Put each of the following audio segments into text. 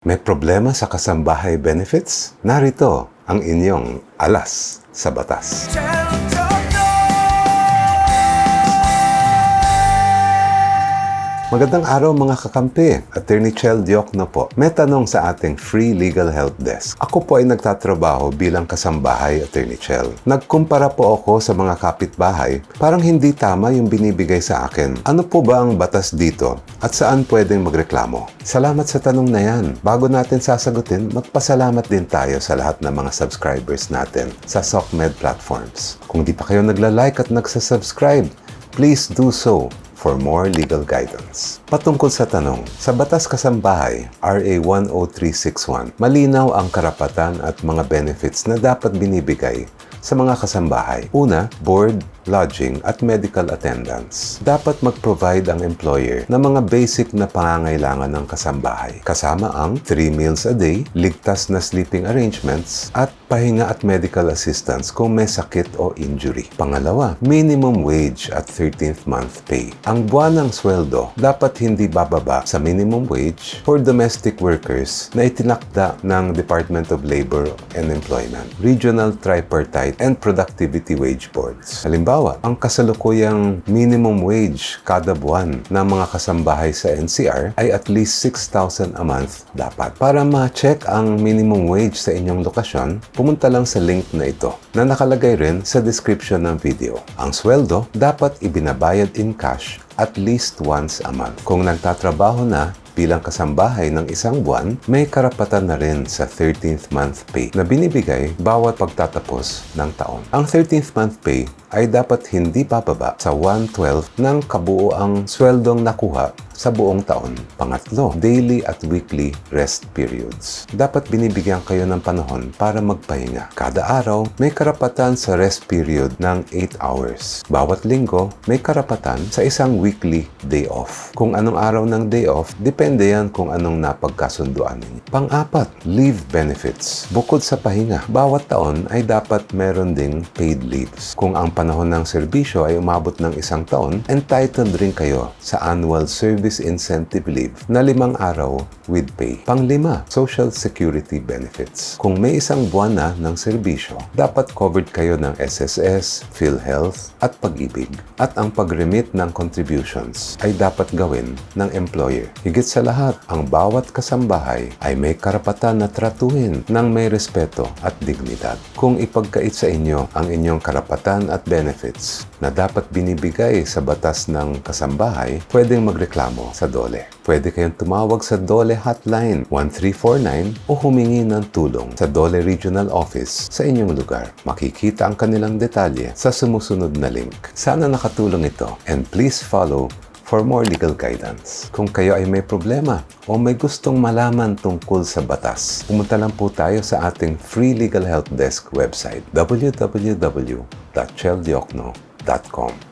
May problema sa kasambahay benefits? Narito ang inyong alas sa batas. Magandang araw mga kakampi. Attorney Chel Diokno po. May tanong sa ating free legal help desk. Ako po ay nagtatrabaho bilang kasambahay, Attorney Chel. Nagkumpara po ako sa mga kapitbahay. Parang hindi tama yung binibigay sa akin. Ano po ba ang batas dito? At saan pwedeng magreklamo? Salamat sa tanong na yan. Bago natin sasagutin, magpasalamat din tayo sa lahat ng mga subscribers natin sa SOCMED platforms. Kung di pa kayo nagla-like at nagsasubscribe, please do so for more legal guidance. Patungkol sa tanong, sa Batas Kasambahay, RA 10361, malinaw ang karapatan at mga benefits na dapat binibigay sa mga kasambahay. Una, board, lodging at medical attendance. Dapat mag-provide ang employer ng mga basic na pangangailangan ng kasambahay. Kasama ang 3 meals a day, ligtas na sleeping arrangements, at pahinga at medical assistance kung may sakit o injury. Pangalawa, minimum wage at 13th month pay. Ang buwan ng sweldo dapat hindi bababa sa minimum wage for domestic workers na itinakda ng Department of Labor and Employment, Regional Tripartite and Productivity Wage Boards. Halimbawa, ang kasalukuyang minimum wage kada buwan ng mga kasambahay sa NCR ay at least 6,000 a month dapat. Para ma-check ang minimum wage sa inyong lokasyon, pumunta lang sa link na ito na nakalagay rin sa description ng video. Ang sweldo dapat ibinabayad in cash at least once a month. Kung nagtatrabaho na bilang kasambahay ng isang buwan, may karapatan na rin sa 13th month pay na binibigay bawat pagtatapos ng taon. Ang 13th month pay ay dapat hindi bababa sa 1/12 ng kabuoang sweldong nakuha sa buong taon. Pangatlo, daily at weekly rest periods. Dapat binibigyan kayo ng panahon para magpahinga. Kada araw, may karapatan sa rest period ng 8 hours. Bawat linggo, may karapatan sa isang weekly day off. Kung anong araw ng day off, depende yan kung anong napagkasunduan ninyo. Pang-apat, leave benefits. Bukod sa pahinga, bawat taon ay dapat meron ding paid leaves. Kung ang panahon ng serbisyo ay umabot ng isang taon, entitled rin kayo sa annual service incentive leave na limang araw with pay. Panglima, social security benefits. Kung may isang buwan na ng serbisyo, dapat covered kayo ng SSS, PhilHealth at pag-ibig. At ang pag-remit ng contributions ay dapat gawin ng employer. Higit sa lahat, ang bawat kasambahay ay may karapatan na tratuhin ng may respeto at dignidad. Kung ipagkait sa inyo ang inyong karapatan at benefits na dapat binibigay sa batas ng kasambahay, pwedeng magreklamo sa DOLE. Pwede kayong tumawag sa DOLE Hotline 1349 o humingi ng tulong sa DOLE Regional Office sa inyong lugar. Makikita ang kanilang detalye sa sumusunod na link. Sana nakatulong ito and please follow for more legal guidance. Kung kayo ay may problema o may gustong malaman tungkol sa batas, pumunta lang po tayo sa ating free legal help desk website www.cheldiokno.com.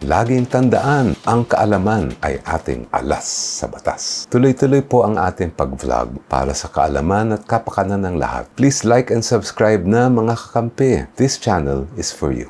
Laging tandaan, ang kaalaman ay ating alas sa batas. Tuloy-tuloy po ang ating pag-vlog para sa kaalaman at kapakanan ng lahat. Please like and subscribe na mga kakampi. This channel is for you.